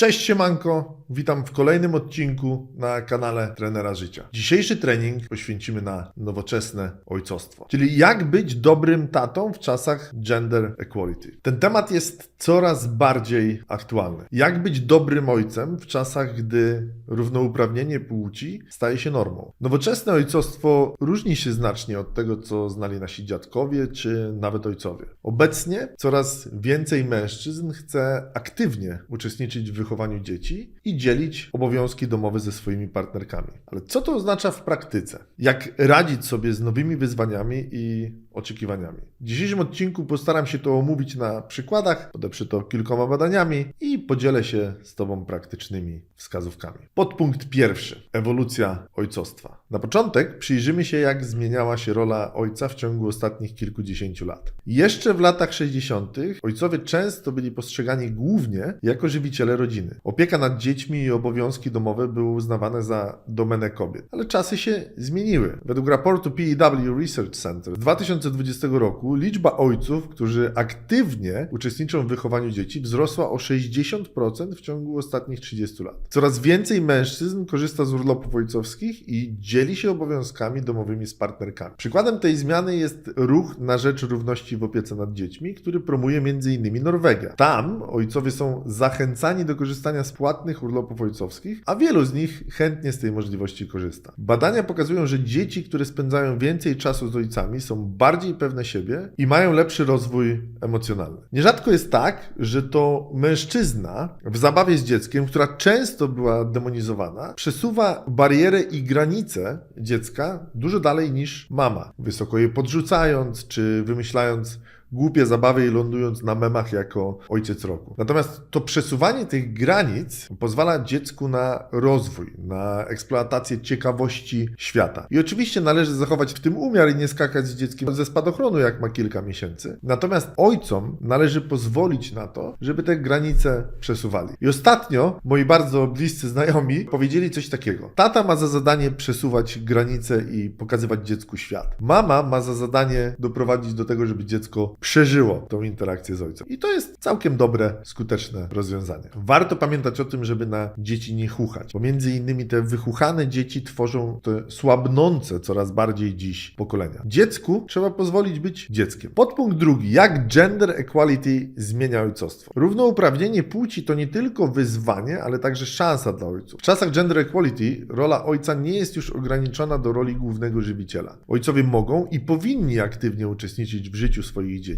Cześć siemanko, witam w kolejnym odcinku na kanale Trenera Życia. Dzisiejszy trening poświęcimy na nowoczesne ojcostwo, czyli jak być dobrym tatą w czasach gender equality. Ten temat jest coraz bardziej aktualny. Jak być dobrym ojcem w czasach, gdy równouprawnienie płci staje się normą. Nowoczesne ojcostwo różni się znacznie od tego, co znali nasi dziadkowie czy nawet ojcowie. Obecnie coraz więcej mężczyzn chce aktywnie uczestniczyć w wychowaniu dzieci i dzielić obowiązki domowe ze swoimi partnerkami. Ale co to oznacza w praktyce? Jak radzić sobie z nowymi wyzwaniami i oczekiwaniami? W dzisiejszym odcinku postaram się to omówić na przykładach, podeprze to kilkoma badaniami i podzielę się z Tobą praktycznymi wskazówkami. Podpunkt pierwszy. Ewolucja ojcostwa. Na początek przyjrzymy się, jak zmieniała się rola ojca w ciągu ostatnich kilkudziesięciu lat. Jeszcze w latach 60. ojcowie często byli postrzegani głównie jako żywiciele rodziny. Opieka nad dziećmi i obowiązki domowe były uznawane za domenę kobiet. Ale czasy się zmieniły. Według raportu PEW Research Center z 2020 roku liczba ojców, którzy aktywnie uczestniczą w wychowaniu dzieci, wzrosła o 60% w ciągu ostatnich 30 lat. Coraz więcej mężczyzn korzysta z urlopów ojcowskich i dzieli się obowiązkami domowymi z partnerkami. Przykładem tej zmiany jest ruch na rzecz równości w opiece nad dziećmi, który promuje m.in. Norwegia. Tam ojcowie są zachęcani do korzystania z płatnych urlopów ojcowskich, a wielu z nich chętnie z tej możliwości korzysta. Badania pokazują, że dzieci, które spędzają więcej czasu z ojcami, są bardziej pewne siebie i mają lepszy rozwój emocjonalny. Nierzadko jest tak, że to mężczyzna w zabawie z dzieckiem, która często była demonizowana, przesuwa barierę i granice dziecka dużo dalej niż mama, wysoko je podrzucając czy wymyślając głupie zabawy i lądując na memach jako ojciec roku. Natomiast to przesuwanie tych granic pozwala dziecku na rozwój, na eksploatację ciekawości świata. I oczywiście należy zachować w tym umiar i nie skakać z dzieckiem ze spadochronu, jak ma kilka miesięcy. Natomiast ojcom należy pozwolić na to, żeby te granice przesuwali. I ostatnio moi bardzo bliscy znajomi powiedzieli coś takiego. Tata ma za zadanie przesuwać granice i pokazywać dziecku świat. Mama ma za zadanie doprowadzić do tego, żeby dziecko przeżyło tą interakcję z ojcem. I to jest całkiem dobre, skuteczne rozwiązanie. Warto pamiętać o tym, żeby na dzieci nie chuchać, bo między innymi te wychuchane dzieci tworzą te słabnące coraz bardziej dziś pokolenia. Dziecku trzeba pozwolić być dzieckiem. Podpunkt drugi. Jak gender equality zmienia ojcostwo? Równouprawnienie płci to nie tylko wyzwanie, ale także szansa dla ojców. W czasach gender equality rola ojca nie jest już ograniczona do roli głównego żywiciela. Ojcowie mogą i powinni aktywnie uczestniczyć w życiu swoich dzieci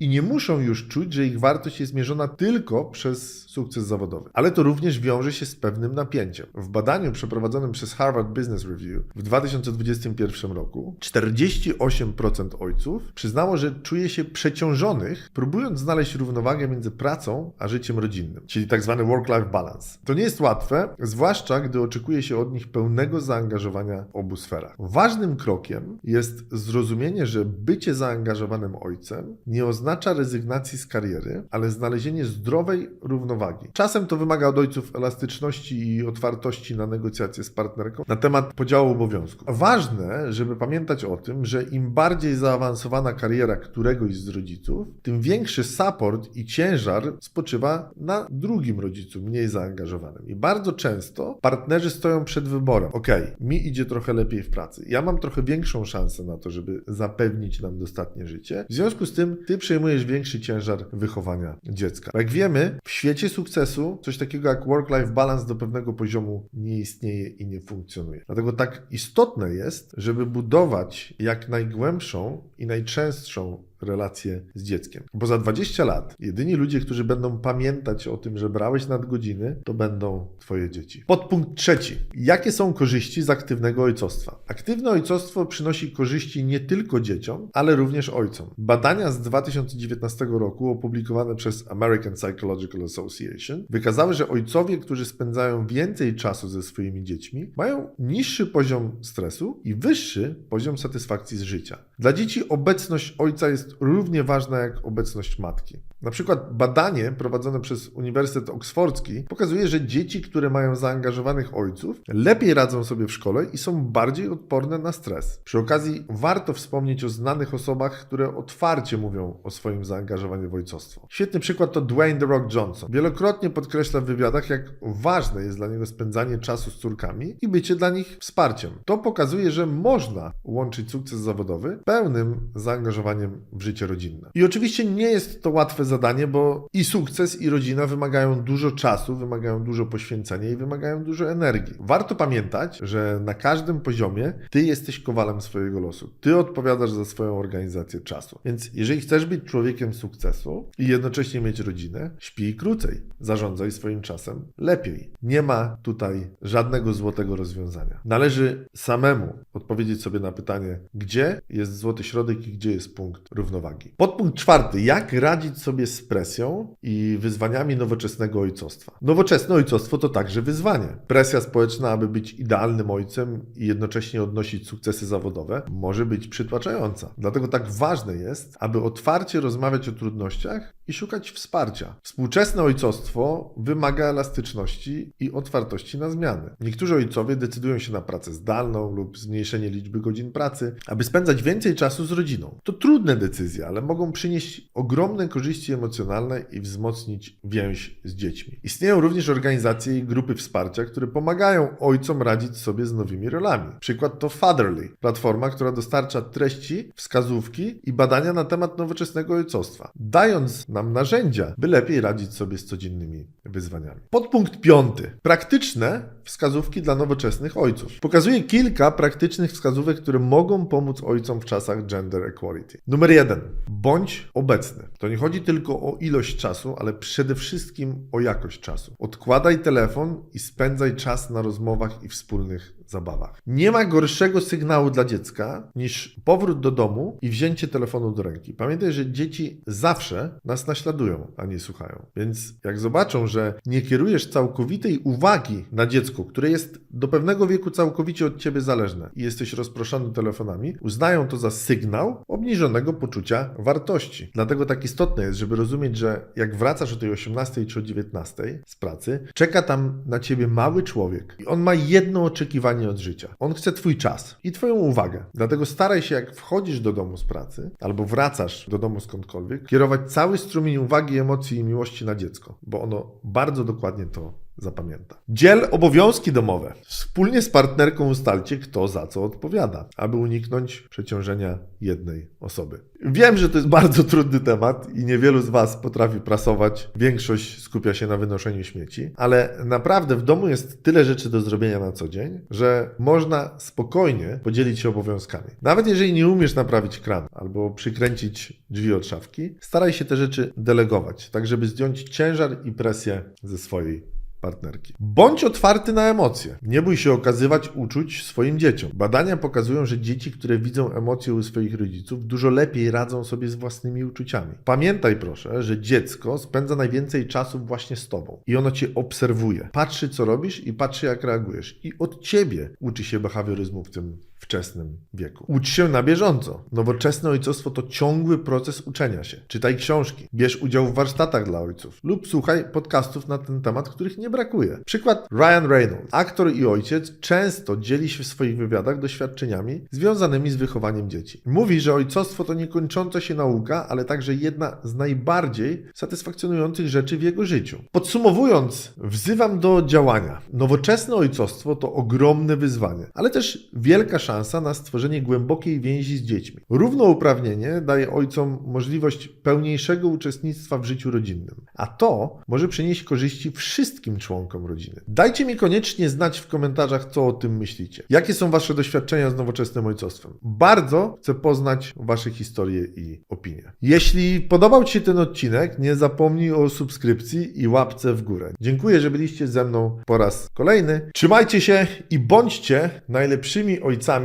i nie muszą już czuć, że ich wartość jest mierzona tylko przez sukces zawodowy. Ale to również wiąże się z pewnym napięciem. W badaniu przeprowadzonym przez Harvard Business Review w 2021 roku 48% ojców przyznało, że czuje się przeciążonych, próbując znaleźć równowagę między pracą a życiem rodzinnym, czyli tak zwany work-life balance. To nie jest łatwe, zwłaszcza gdy oczekuje się od nich pełnego zaangażowania w obu sferach. Ważnym krokiem jest zrozumienie, że bycie zaangażowanym ojcem nie oznacza rezygnacji z kariery, ale znalezienie zdrowej równowagi. Czasem to wymaga od ojców elastyczności i otwartości na negocjacje z partnerką na temat podziału obowiązków. Ważne, żeby pamiętać o tym, że im bardziej zaawansowana kariera któregoś z rodziców, tym większy support i ciężar spoczywa na drugim rodzicu, mniej zaangażowanym. I bardzo często partnerzy stoją przed wyborem. Ok, mi idzie trochę lepiej w pracy. Ja mam trochę większą szansę na to, żeby zapewnić nam dostatnie życie. W związku z tym ty przejmujesz większy ciężar wychowania dziecka. Jak wiemy, w świecie sukcesu coś takiego jak work-life balance do pewnego poziomu nie istnieje i nie funkcjonuje. Dlatego tak istotne jest, żeby budować jak najgłębszą i najczęstszą relację z dzieckiem. Bo za 20 lat jedyni ludzie, którzy będą pamiętać o tym, że brałeś nadgodziny, to będą Twoje dzieci. Podpunkt trzeci. Jakie są korzyści z aktywnego ojcostwa? Aktywne ojcostwo przynosi korzyści nie tylko dzieciom, ale również ojcom. Badania z 2019 roku opublikowane przez American Psychological Association wykazały, że ojcowie, którzy spędzają więcej czasu ze swoimi dziećmi, mają niższy poziom stresu i wyższy poziom satysfakcji z życia. Dla dzieci obecność ojca jest równie ważna jak obecność matki. Na przykład badanie prowadzone przez Uniwersytet Oksfordzki pokazuje, że dzieci, które mają zaangażowanych ojców, lepiej radzą sobie w szkole i są bardziej odporne na stres. Przy okazji warto wspomnieć o znanych osobach, które otwarcie mówią o swoim zaangażowaniu w ojcostwo. Świetny przykład to Dwayne The Rock Johnson. Wielokrotnie podkreśla w wywiadach, jak ważne jest dla niego spędzanie czasu z córkami i bycie dla nich wsparciem. To pokazuje, że można łączyć sukces zawodowy pełnym zaangażowaniem w życie rodzinne. I oczywiście nie jest to łatwe zadanie, bo i sukces, i rodzina wymagają dużo czasu, wymagają dużo poświęcenia i wymagają dużo energii. Warto pamiętać, że na każdym poziomie ty jesteś kowalem swojego losu. Ty odpowiadasz za swoją organizację czasu. Więc jeżeli chcesz być człowiekiem sukcesu i jednocześnie mieć rodzinę, śpij krócej, zarządzaj swoim czasem lepiej. Nie ma tutaj żadnego złotego rozwiązania. Należy samemu odpowiedzieć sobie na pytanie, gdzie jest złoty środek i gdzie jest punkt równowagi. Podpunkt czwarty. Jak radzić sobie z presją i wyzwaniami nowoczesnego ojcostwa? Nowoczesne ojcostwo to także wyzwanie. Presja społeczna, aby być idealnym ojcem i jednocześnie odnosić sukcesy zawodowe, może być przytłaczająca. Dlatego tak ważne jest, aby otwarcie rozmawiać o trudnościach i szukać wsparcia. Współczesne ojcostwo wymaga elastyczności i otwartości na zmiany. Niektórzy ojcowie decydują się na pracę zdalną lub zmniejszenie liczby godzin pracy, aby spędzać więcej czasu z rodziną. To trudne decyzje, ale mogą przynieść ogromne korzyści emocjonalne i wzmocnić więź z dziećmi. Istnieją również organizacje i grupy wsparcia, które pomagają ojcom radzić sobie z nowymi rolami. Przykład to Fatherly, platforma, która dostarcza treści, wskazówki i badania na temat nowoczesnego ojcostwa, dając nam narzędzia, by lepiej radzić sobie z codziennymi wyzwaniami. Podpunkt piąty. Praktyczne wskazówki dla nowoczesnych ojców. Pokazuje kilka praktycznych wskazówek, które mogą pomóc ojcom w czasach gender equality. Numer jeden. Bądź obecny. To nie chodzi tylko o ilość czasu, ale przede wszystkim o jakość czasu. Odkładaj telefon i spędzaj czas na rozmowach i wspólnych zabawach. Nie ma gorszego sygnału dla dziecka niż powrót do domu i wzięcie telefonu do ręki. Pamiętaj, że dzieci zawsze nas naśladują, a nie słuchają. Więc jak zobaczą, że nie kierujesz całkowitej uwagi na dziecko, które jest do pewnego wieku całkowicie od ciebie zależne i jesteś rozproszony telefonami, uznają to za sygnał obniżonego poczucia wartości. Dlatego tak istotne jest, żeby rozumieć, że jak wracasz o tej 18 czy o 19 z pracy, czeka tam na ciebie mały człowiek i on ma jedno oczekiwanie od życia. On chce twój czas i twoją uwagę. Dlatego staraj się, jak wchodzisz do domu z pracy albo wracasz do domu skądkolwiek, kierować cały strumień uwagi, emocji i miłości na dziecko, bo ono bardzo dokładnie to zapamięta. Dziel obowiązki domowe. Wspólnie z partnerką ustalcie, kto za co odpowiada, aby uniknąć przeciążenia jednej osoby. Wiem, że to jest bardzo trudny temat i niewielu z Was potrafi prasować. Większość skupia się na wynoszeniu śmieci, ale naprawdę w domu jest tyle rzeczy do zrobienia na co dzień, że można spokojnie podzielić się obowiązkami. Nawet jeżeli nie umiesz naprawić kran albo przykręcić drzwi od szafki, staraj się te rzeczy delegować, tak żeby zdjąć ciężar i presję ze swojej partnerki. Bądź otwarty na emocje. Nie bój się okazywać uczuć swoim dzieciom. Badania pokazują, że dzieci, które widzą emocje u swoich rodziców, dużo lepiej radzą sobie z własnymi uczuciami. Pamiętaj proszę, że dziecko spędza najwięcej czasu właśnie z tobą i ono cię obserwuje. Patrzy, co robisz i patrzy, jak reagujesz. I od ciebie uczy się behawioryzmu w tym wczesnym wieku. Ucz się na bieżąco. Nowoczesne ojcostwo to ciągły proces uczenia się. Czytaj książki, bierz udział w warsztatach dla ojców lub słuchaj podcastów na ten temat, których nie brakuje. Przykład Ryan Reynolds, aktor i ojciec, często dzieli się w swoich wywiadach doświadczeniami związanymi z wychowaniem dzieci. Mówi, że ojcostwo to niekończąca się nauka, ale także jedna z najbardziej satysfakcjonujących rzeczy w jego życiu. Podsumowując, wzywam do działania. Nowoczesne ojcostwo to ogromne wyzwanie, ale też wielka szansa na stworzenie głębokiej więzi z dziećmi. Równouprawnienie daje ojcom możliwość pełniejszego uczestnictwa w życiu rodzinnym, a to może przynieść korzyści wszystkim członkom rodziny. Dajcie mi koniecznie znać w komentarzach, co o tym myślicie. Jakie są Wasze doświadczenia z nowoczesnym ojcostwem? Bardzo chcę poznać Wasze historie i opinie. Jeśli podobał Ci się ten odcinek, nie zapomnij o subskrypcji i łapce w górę. Dziękuję, że byliście ze mną po raz kolejny. Trzymajcie się i bądźcie najlepszymi ojcami,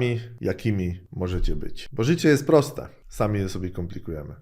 jakimi możecie być. Bo życie jest proste, sami je sobie komplikujemy.